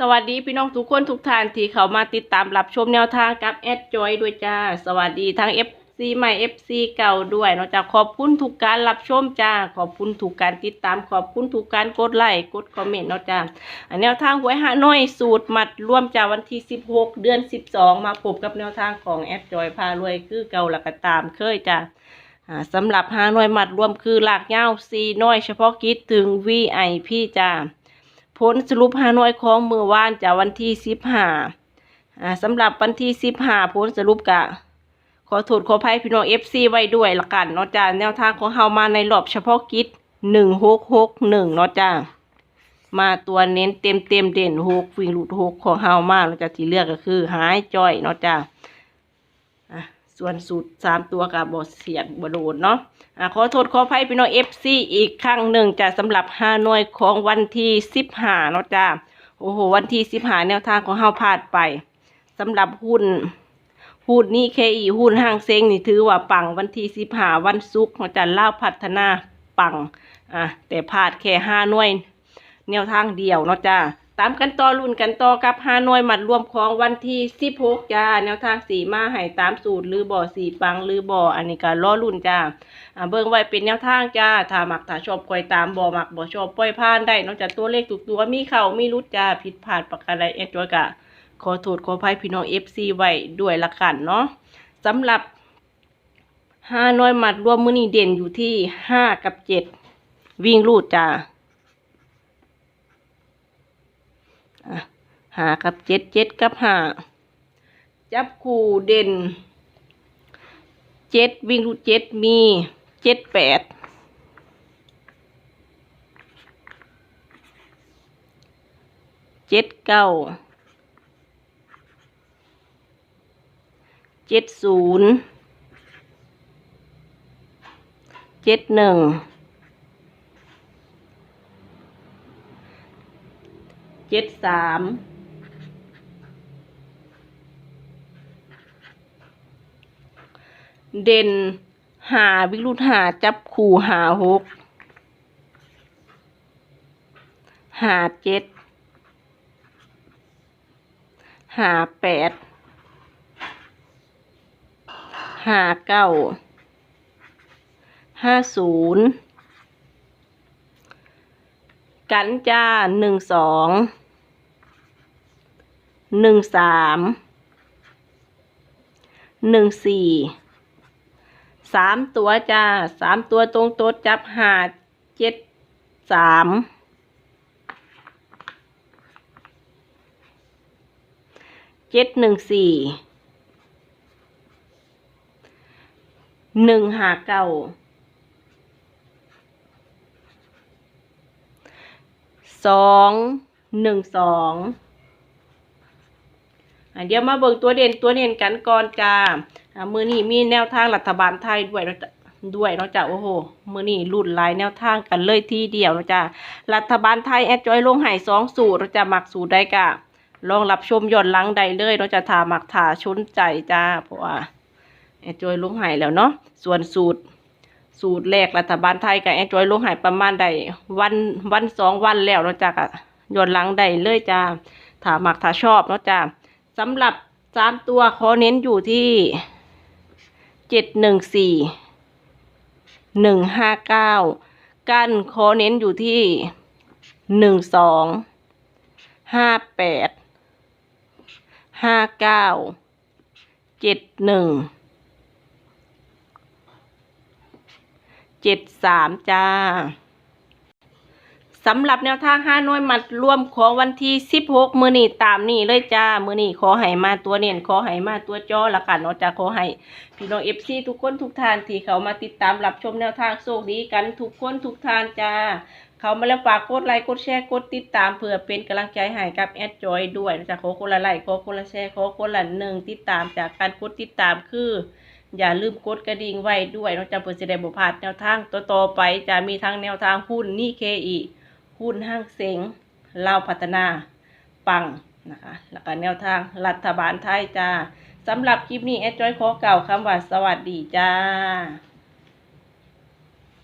สวัสดีพี่น้องทุกคนทุกท่านที่เขามาติดตามรับชมแนวทางกับแอดจอยด้วยจ้า สวัสดีทั้ง FC ใหม่ FC เก่าด้วยนอกจากขอบคุณทุกการรับชมจ้า ขอบคุณทุกการติดตามขอบคุณทุกการกดไลค์กดคอมเมนต์นาะจ้าอันแนวทางหวยหาน้อยสูตรมัดร่วมจากวันที่ 16 เดือน 12 มาพบกับแนวทางของแอดจอยพารวยคือเก่าหลักตามเคยจ้าสำหรับหาหน่วยหมัดรวมคือหลากยาซีน้อยเฉพาะกิจถึง VIP จ้า ผลสรุปหาน่วยของมือวานจากวันที่สิบห้าสำหรับวันที่สิบห้าผลสรุปกะ ขอโทษขอภัยพี่น้อง FC ไว้ด้วยละกันเนาะจ้าแนวทางของเฮามาในรอบเฉพาะกิจหนึ่งหกหกหนึ่งเนาะจ้ามาตัวเน้นเต็มเต็มเด่นหกวิ่งหลุดหกของเฮามาเนาะจ้าที่เลือกก็คือหายจ้อยเนาะจ้า ส่วนสูตรสามตัวกับบอเสียดบโดนเนาะอะขอโทษขออภัยพี่น้องเอฟซีอีกครั้งหนึ่งจะสำหรับห้าหน่วยของวันที่สิบห้าเนาะจ้าโอ้โห วันที่สิบห้าแนวทางของเฮาพลาดไปสำหรับหุ้นหุ้นนี่เคอีหุ้นห้างเซ็งนี่ถือว่าปังวันที่สิบห้าวันศุกร์เนาะจ้าล่าพัฒนาปังอะแต่พลาดแค่ห้าหน่วยแนวทางเดียวเนาะจ้า ตามกันต่อรุ่นกันต่อกับฮานอยหมัดรวมของวันที่สิบหกจ้าแนวทางสีมาให้ตามสูตรหรือบ่อสีปังหรือบ่ออันนี้ก็ล้อรุ่นจ้าเบิ่งไว้เป็นแนวทางจ้าถ้ามักถ้าชอบคอยตามบ่อหมักบ่อชอบปล่อยผ่านได้นอกจากตัวเลขทุกตัวมีเข้ามีรุดจ้าผิดพลาดประการใดเอ็ดตัวกะขอโทษขออภัยพี่น้อง FC ไว้ด้วยละกันเนาะสำหรับห้าน้อยหมัดรวมมือนี้เด่นอยู่ที่ห้ากับเจ็ดวิ่งรูดจ้า อะ หากับเจ็ดเจ็ดกับหาจับคู่เด่นเจ็ดวิ่งรูดเจ็ดมีเจ็ดแปดเจ็ดเก้าเจ็ดศูนย์เจ็ดหนึ่งเจ็ดสาม เด่นหาวิรุธหาจับขู่หาหกหาเจ็ดหาแปดหาเก้าห้าศูนย์กันจ้าหนึ่งสองหนึ่งสามหนึ่งสี่ สามตัวจ้าสามตัวตรงโต๊ดจับหาเจ็ดสามเจ็ดหนึ่งสี่หนึ่งหาเก้าสองหนึ่งสองเดี๋ยวมาเบิ่งตัวเด่นตัวเด่นกันก่อนจ้า มือนี้มีแนวทางรัฐบาลไทยด้วยนะจ้ะด้วยเนาะจ้ะโอ้โหมือนี้รุ่นหลายแนวทางกันเลยทีเดียวเนาะจ้ะรัฐบาลไทยแอดจอยลงใหายสองสูตรเนาะจ้ะมักสูตรใดกะลองรับชมย้อนหลังใดเลยเนาะจะถ้ามักถ่าชุนใจจ้าเพราะว่าแอดจอยลงใหายแล้วเนาะส่วนสูตร สูตรแรกรัฐบาลไทยกับแอนดรอยลงหายประมาณใดวันวันสองวันแล้วเนาะจ้ะกะย้อนหลังได้เลยจ้าถ้ามักถาชอบเนาะจ้าสำหรับสามตัวขอเน้นอยู่ที่ เจ็ดหนึ่งสี่หนึ่งห้าเก้ากั้นขอเน้นอยู่ที่หนึ่งสองห้าแปดห้าเก้าเจ็ดหนึ่งเจ็ดสามจ้า สำหรับแนวทางห้าน่วยมัดรวมของวันที่สิบหกมือนี่ตามนี่เลยจ้า มือนี่ขอให้มาตัวเนียนขอให้มาตัวจอละกันเนาะจ้าขอให้พี่น้องเอฟซีทุกคนทุกท่านที่เขามาติดตามรับชมแนวทางโชคดีกันทุกคนทุกท่านจ้า เขามาแล้วฝากกดไลค์กดแชร์กดติดตามเพื่อเป็นกำลังใจให้กับแอดจอยด้วยนะจ้าขอคนละไลค์ขอคนละแชร์ขอคนละหนึ่งติดตามจากการกดติดตามคืออย่าลืมกดกระดิ่งไว้ด้วยเนอกจากเพื่อจะได้บุพลาดแนวทางต่อไปจะมีทั้งแนวทางหุ้นนี่เคอี หุ้นห้างเซ็งเล่าวพัฒนาปังนะคะแล้วก็แนวทางรัฐบาลไทยจ้าสำหรับคลิปนี้แอดจอยขอเก่าคำว่าสวัสดีจ้า